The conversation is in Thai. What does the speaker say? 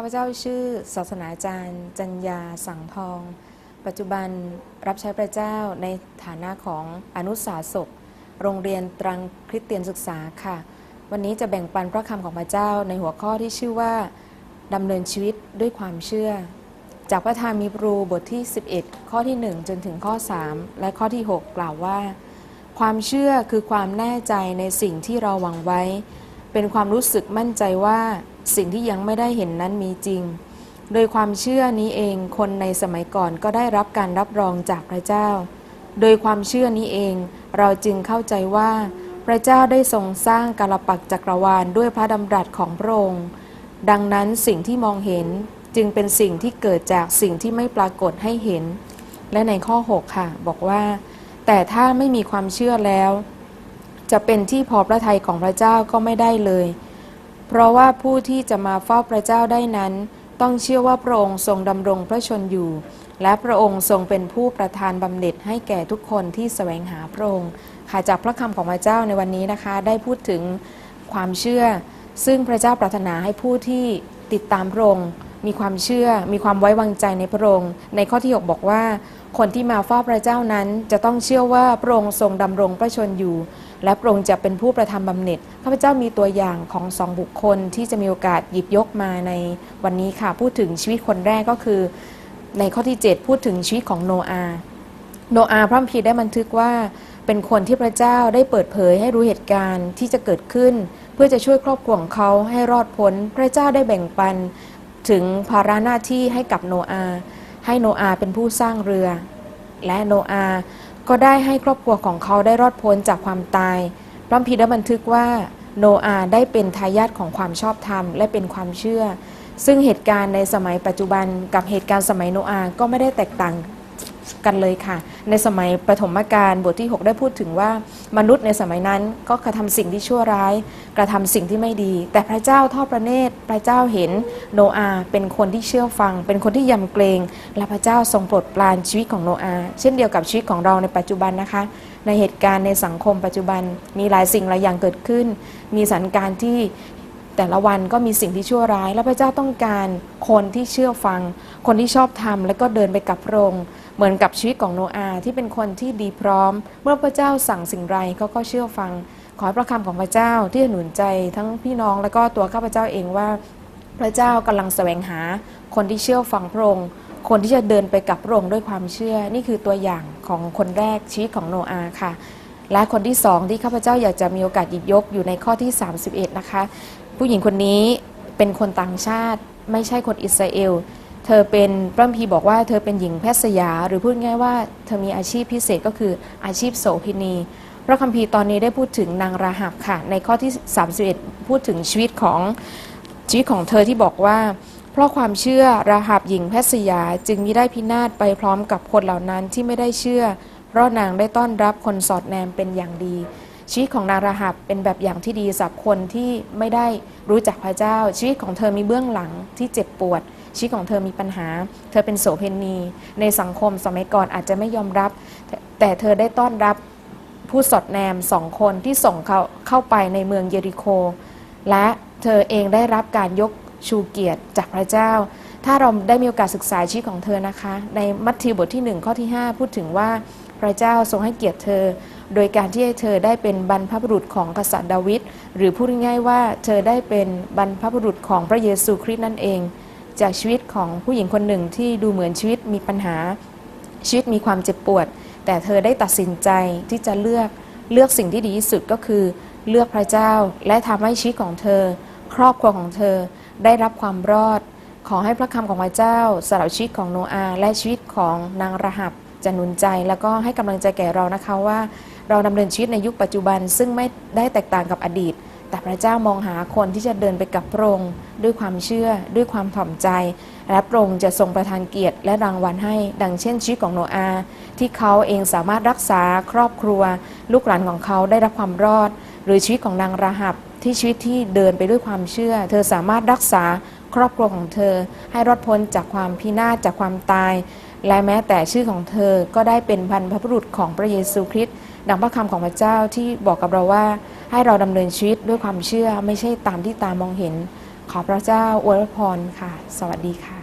ข้าพเจ้าชื่อศาสนาจารย์ จัญญาสังทอง ปัจจุบันรับใช้พระเจ้าในฐานะของอนุสาสกโรงเรียนตรังคริสเตียนศึกษาค่ะ วันนี้จะแบ่งปันพระคำของพระเจ้าในหัวข้อที่ชื่อว่าดำเนินชีวิตด้วยความเชื่อ จากพระธรรมมีปรูบทที่ 11 ข้อที่ 1 จนถึงข้อ 3 และข้อที่ 6 กล่าวว่า ความเชื่อคือความแน่ใจในสิ่งที่เราหวังไว้ เป็นความรู้สึกมั่นใจว่าสิ่งที่ยังไม่ได้เห็นนั้นมีจริง โดยความเชื่อนี้เองคนในสมัยก่อนก็ได้รับการรับรองจากพระเจ้า โดยความเชื่อนี้เองเราจึงเข้าใจว่า พระเจ้าได้ทรงสร้างกาลปักจักรวาลด้วยพระดำรัสของพระองค์ ดังนั้นสิ่งที่มองเห็นจึงเป็นสิ่งที่เกิดจากสิ่งที่ไม่ปรากฏให้เห็น และในข้อ 6 ค่ะ บอกว่า แต่ถ้าไม่มีความเชื่อแล้ว จะเป็นที่พอพระทัยของพระเจ้าก็ไม่ได้เลย เพราะว่าผู้ที่จะมาเฝ้าพระเจ้าได้นั้น ต้องเชื่อว่าพระองค์ทรงดำรงพระชนอยู่ และพระองค์ทรงเป็นผู้ประทานบำเหน็จให้แก่ทุกคนที่แสวงหาพระองค์ค่ะจากพระคำของพระเจ้าในวันนี้นะคะ ได้พูดถึงความเชื่อ ซึ่งพระเจ้าปรารถนาให้ผู้ที่ติดตามพระองค์มีความเชื่อ มีความไว้วางใจในพระองค์ ในข้อที่ 6 บอกว่า คนที่มาเฝ้าพระเจ้านั้น จะต้องเชื่อว่าพระองค์ทรงดำรงพระชนอยู่ และพระองค์จะเป็นผู้ประทำบำเหน็จข้าพเจ้ามีตัวอย่างของสองบุคคลที่จะมีโอกาสหยิบยกมาในวันนี้ค่ะ พูดถึงชีวิตคนแรกก็คือ ในข้อที่ 7 พูดถึงชีวิตของโนอา โนอาพระคัมภีได้บันทึกว่าเป็นคนที่พระเจ้าได้เปิดเผยให้รู้เหตุการณ์ที่จะเกิดขึ้น เพื่อจะช่วยครอบครัวของเขาให้รอดพ้น พระเจ้าได้แบ่งปันถึงภาระหน้าที่ให้กับโนอา ให้โนอาเป็นผู้สร้างเรือ และโนอา ก็ได้ให้ครอบครัวของเขาได้รอดพ้นจากความตาย พระคัมภีร์ได้บันทึกว่าโนอาห์ได้เป็นทายาทของความชอบธรรมและเป็นความเชื่อ ซึ่งเหตุการณ์ในสมัยปัจจุบันกับเหตุการณ์สมัยโนอาห์ก็ไม่ได้แตกต่างกันเลยค่ะ ในสมัยปฐมกาลบทที่ 6 ได้พูดถึงว่ามนุษย์ในสมัยนั้นก็กระทำสิ่งที่ชั่วร้าย กระทำสิ่งที่ไม่ดี แต่พระเจ้าทอดพระเนตรพระเจ้าเห็นโนอาเป็นคนที่เชื่อฟัง เป็นคนที่ยำเกรง และพระเจ้าทรงโปรดปรานชีวิตของโนอาเช่นเดียวกับชีวิตของเราในปัจจุบันนะคะ ในเหตุการณ์ในสังคมปัจจุบันมีหลายสิ่งหลายอย่างเกิดขึ้น มีสถานการณ์ที่ แต่ละวันก็มีสิ่งที่ชั่วร้าย และพระเจ้าต้องการคนที่เชื่อฟัง คนที่ชอบทำและก็เดินไปกับพระองค์เหมือนกับชีวิตของโนอาห์ที่เป็นคนที่ดีพร้อม เมื่อพระเจ้าสั่งสิ่งไรเขาก็เชื่อฟัง ขอพระคำของพระเจ้าที่หนุนใจทั้งพี่น้องและก็ตัวข้าพเจ้าเองว่า พระเจ้ากำลังแสวงหา คนที่เชื่อฟังพระองค์คนที่จะเดินไปกับพระองค์ด้วยความเชื่อ นี่คือตัวอย่างของคนแรกชีวิตของโนอาห์ค่ะและคนที่สองที่ข้าพเจ้าอยากจะมีโอกาสหยิบยกอยู่ในข้อที่ 31 นะคะ ผู้หญิงคนนี้เป็นคนต่างชาติไม่ใช่คนอิสราเอล เธอเป็นพระคัมภีร์บอกว่าเธอเป็นหญิงแพทย์สยา หรือพูดง่ายว่าเธอมีอาชีพพิเศษก็คืออาชีพโสเภณีพระคัมภีร์ตอนนี้ได้พูดถึงนางราหับค่ะ ในข้อที่ 31 พูดถึงชีวิตของชีวิตของเธอที่บอกว่า เพราะความเชื่อราหับหญิงแพทย์สยาจึงมิได้พินาศไปพร้อมกับคนเหล่านั้นที่ไม่ได้เชื่อ เพราะนางได้ต้อนรับคนสอดแนมเป็นอย่างดี ชีวิตของนางราหับเป็นแบบอย่างที่ดีสำหรับคนที่ไม่ได้รู้จักพระเจ้า ชีวิตของเธอมีเบื้องหลังที่เจ็บปวด ชีวิตของเธอมีปัญหา เธอเป็นโสเภณี ในสังคมสมัยก่อนอาจจะไม่ยอมรับแต่แต่เธอได้ต้อนรับผู้สอดแนมสองคนที่ส่งเขาเข้าไปในเมืองเยริโค และเธอเองได้รับการยกชูเกียรติจากพระเจ้า ถ้าเราได้มีโอกาสศึกษาชีวิตของเธอนะคะ ในมัทธิวบทที่ 1 ข้อที่ 5 พูดถึงว่าพระเจ้าทรงให้เกียรติเธอ โดยการที่ให้เธอได้เป็นบรรพบุรุษของกษัตริย์ดาวิดหรือพูดง่ายๆว่าเธอได้เป็นบรรพบุรุษของพระเยซูคริสต์นั่นเอง จากชีวิตของผู้หญิงคนหนึ่งที่ดูเหมือนชีวิตมีปัญหา ชีวิตมีความเจ็บปวด แต่เธอได้ตัดสินใจที่จะเลือกเลือกสิ่งที่ดีที่สุดก็คือ เลือกพระเจ้าและทำให้ชีวิตของเธอ ครอบครัวของเธอได้รับความรอด ขอให้พระคำของพระเจ้าสำหรับชีวิตของโนอาห์และชีวิตของนางรหับจะหนุนใจแล้วก็ให้กำลังใจแก่เรานะคะว่า เราดำเนินชีวิตในยุคปัจจุบัน ซึ่งไม่ได้แตกต่างกับอดีต แต่พระเจ้ามองหาคนที่จะเดินไปกับพระองค์ด้วยความเชื่อ ด้วยความถ่อมใจ และพระองค์จะทรงประทานเกียรติและรางวัลให้ ดังเช่นชีวิตของโนอาห์ที่เขาเองสามารถรักษาครอบครัว ลูกหลานของเขาได้รับความรอด หรือชีวิตของนางราหับที่ชีวิตที่เดินไปด้วยความเชื่อ เธอสามารถรักษาครอบครัวของเธอ ให้รอดพ้นจากความพินาศจากความตาย และแม้แต่ชื่อของเธอก็ได้เป็นพันพบุรุษของพระเยซูคริสต์ ดังพระคำของพระเจ้าที่บอกกับเราว่าให้เราดำเนินชีวิตด้วยความเชื่อไม่ใช่ตามที่ตามองเห็น ขอพระเจ้าอวยพรค่ะ สวัสดีค่ะ